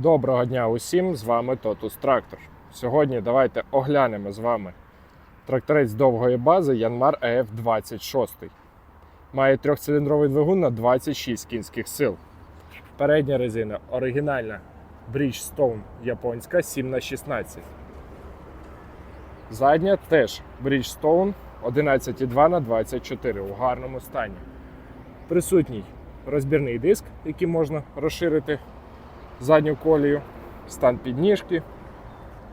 Доброго дня усім! З вами Тотус Трактор. Сьогодні давайте оглянемо з вами тракторець довгої бази Yanmar EF26. Має трьохциліндровий двигун на 26 кінських сил. Передня резина оригінальна Bridgestone японська 7х16. Задня теж Bridgestone 11,2 на 24 у гарному стані. Присутній розбірний диск, який можна розширити задню колію, стан підніжки.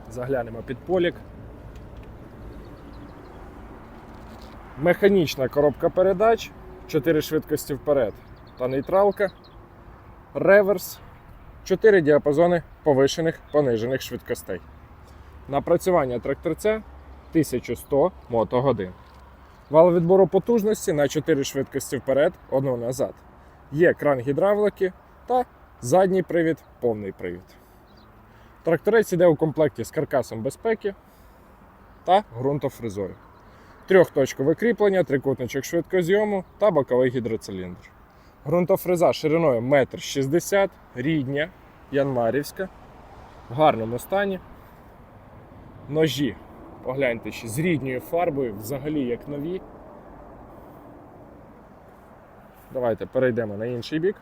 Заглянемо під полік. Механічна коробка передач, 4 швидкості вперед та нейтралка, реверс, 4 діапазони повишених понижених швидкостей. Напрацювання тракторця 1100 мотогодин. Вал відбору потужності на 4 швидкості вперед, одну назад. Є кран гідравлики та задній привід, повний привід. Тракторець іде у комплекті з каркасом безпеки та ґрунтофрезою. Трьохточкове кріплення, трикутничок швидкозйому та боковий гідроциліндр. Ґрунтофреза шириною 1,60 м, рідня, янмарівська, в гарному стані. Ножі, погляньте ще з рідньою фарбою, взагалі як нові. Давайте перейдемо на інший бік.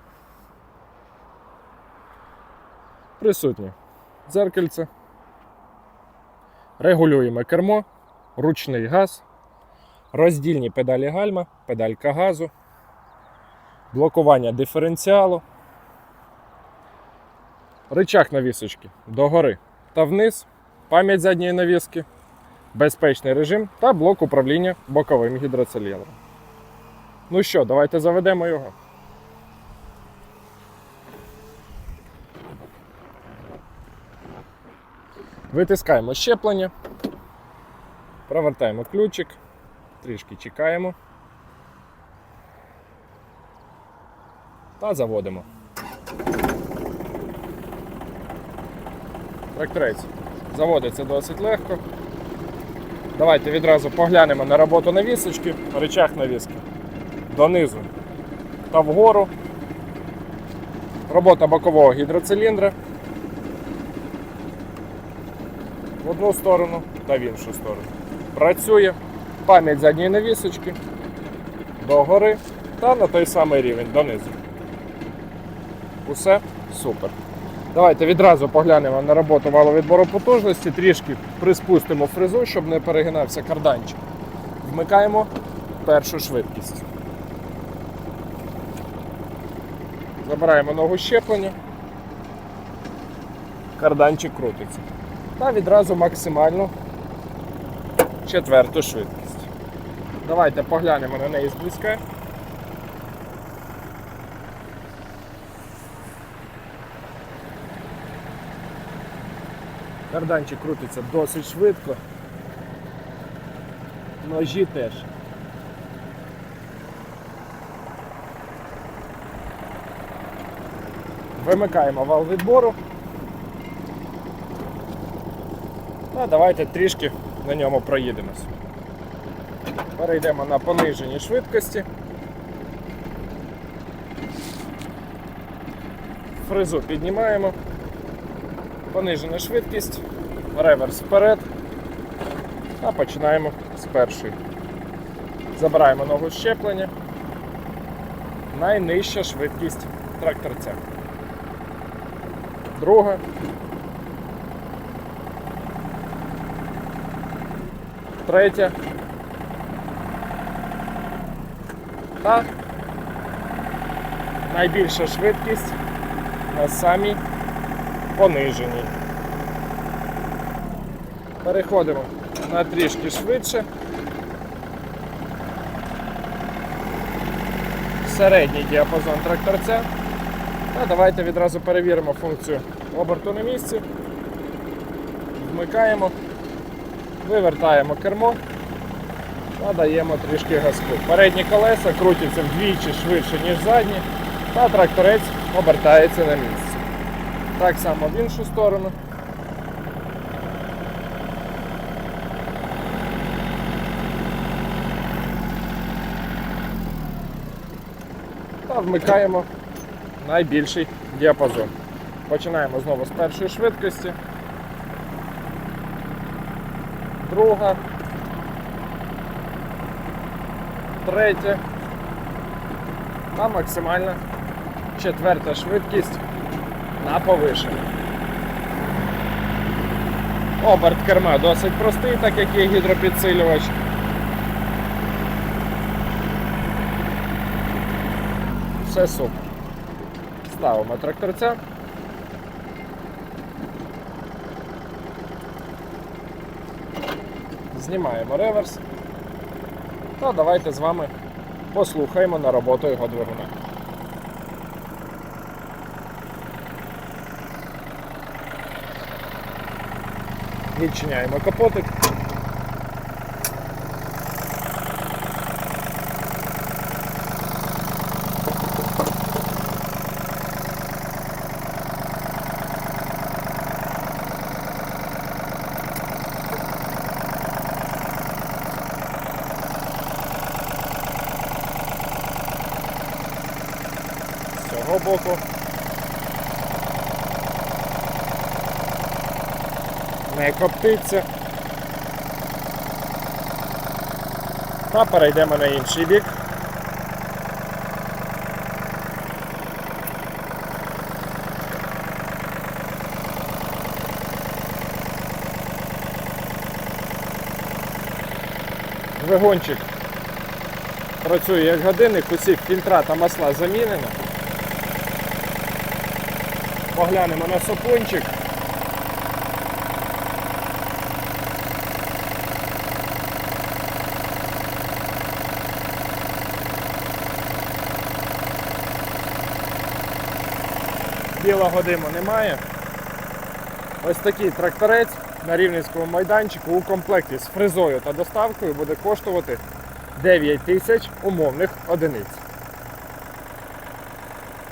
Присутнє дзеркальце. Регулюємо кермо, ручний газ, роздільні педалі гальма, педалька газу, блокування диференціалу, рычаг навісочки. Догори та вниз, пам'ять задньої навіски, безпечний режим та блок управління боковим гідроциліндром. Ну що, давайте заведемо його. Витискаємо щеплення, провертаємо ключик, трішки чекаємо та заводимо. Тракторець заводиться досить легко. Давайте відразу поглянемо на роботу навісочки, речах навіски донизу та вгору. Робота бокового гідроциліндра. В одну сторону та в іншу сторону. Працює пам'ять задньої навісочки догори та на той самий рівень донизу. Усе супер. Давайте відразу поглянемо на роботу валовідбору потужності, трішки приспустимо фрезу, щоб не перегинався карданчик. Вмикаємо першу швидкість. Забираємо ногу щеплення. Карданчик крутиться та відразу максимальну четверту швидкість. Давайте поглянемо на неї зблизька. Карданчик крутиться досить швидко. Ножі теж. Вимикаємо вал відбору. А давайте трішки на ньому проїдемось. Перейдемо на понижені швидкості. Фрезу піднімаємо. Понижена швидкість, реверс вперед. А починаємо з першої. Забираємо ногу щеплення. Найнижча швидкість тракторця. Друга. Третя. Та найбільша швидкість на самій пониженій. Переходимо на трішки швидше. Середній діапазон тракторця. Та давайте відразу перевіримо функцію оберту на місці. Вмикаємо. Вивертаємо кермо та даємо трішки газку. Передні колеса крутяться вдвічі швидше, ніж задні, та тракторець обертається на місці. Так само в іншу сторону. Та вмикаємо найбільший діапазон. Починаємо знову з першої швидкості. Друга. Третя. Та максимальна четверта швидкість на повишенні. Оберт керма досить простий, так як є гідропідсилювач. Все супер. Ставимо тракторця. Знімаємо реверс. Та давайте з вами послухаємо на роботу його двигуна. Відчиняємо капотик. З цього боку. Не коптиться. Та перейдемо на інший бік. Двигунчик працює як годинник, усі фільтра та масла замінено. Поглянемо на сопунчик. Білого диму немає. Ось такий тракторець на рівненському майданчику у комплекті з фрезою та доставкою буде коштувати 9 тисяч умовних одиниць.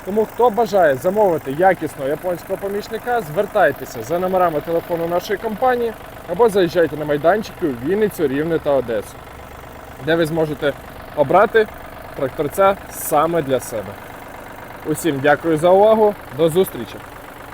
Тому хто бажає замовити якісного японського помічника, звертайтеся за номерами телефону нашої компанії або заїжджайте на майданчики у Вінницю, Рівне та Одесу, де ви зможете обрати тракторця саме для себе. Усім дякую за увагу, до зустрічі!